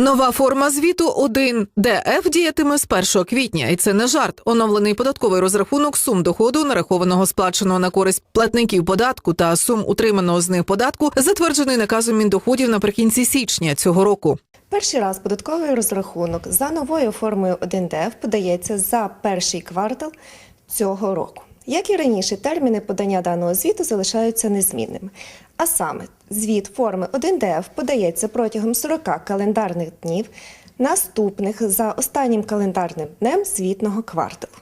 Нова форма звіту 1 ДФ діятиме з 1 квітня, і це не жарт. Оновлений податковий розрахунок сум доходу, нарахованого сплаченого на користь платників податку та сум утриманого з них податку, затверджений наказом Міндоходів наприкінці січня цього року. Перший раз податковий розрахунок за новою формою 1ДФ подається за перший квартал цього року. Як і раніше, терміни подання даного звіту залишаються незмінними. А саме, звіт форми 1ДФ подається протягом 40 календарних днів, наступних за останнім календарним днем звітного кварталу.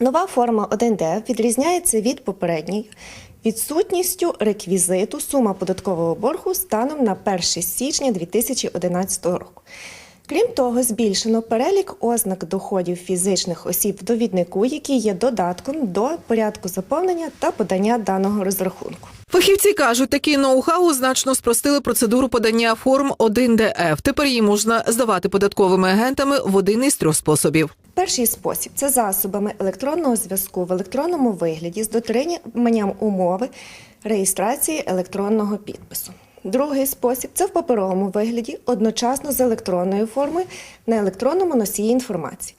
Нова форма 1ДФ відрізняється від попередньої відсутністю реквізиту сума податкового боргу станом на 1 січня 2011 року. Крім того, збільшено перелік ознак доходів фізичних осіб в довіднику, який є додатком до порядку заповнення та подання даного розрахунку. Фахівці кажуть, такі ноу-хау значно спростили процедуру подання форм 1 ДФ. Тепер її можна здавати податковими агентами в один із трьох способів. Перший спосіб це засобами електронного зв'язку в електронному вигляді з дотриманням умови реєстрації електронного підпису. Другий спосіб це в паперовому вигляді одночасно з електронною формою на електронному носії інформації.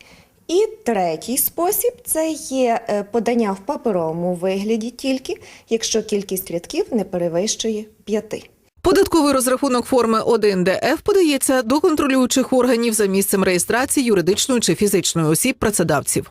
І третій спосіб це є е, подання в паперовому вигляді тільки, якщо кількість рядків не перевищує п'яти. Податковий розрахунок форми 1 ДФ подається до контролюючих органів за місцем реєстрації юридичної чи фізичної осіб працедавців.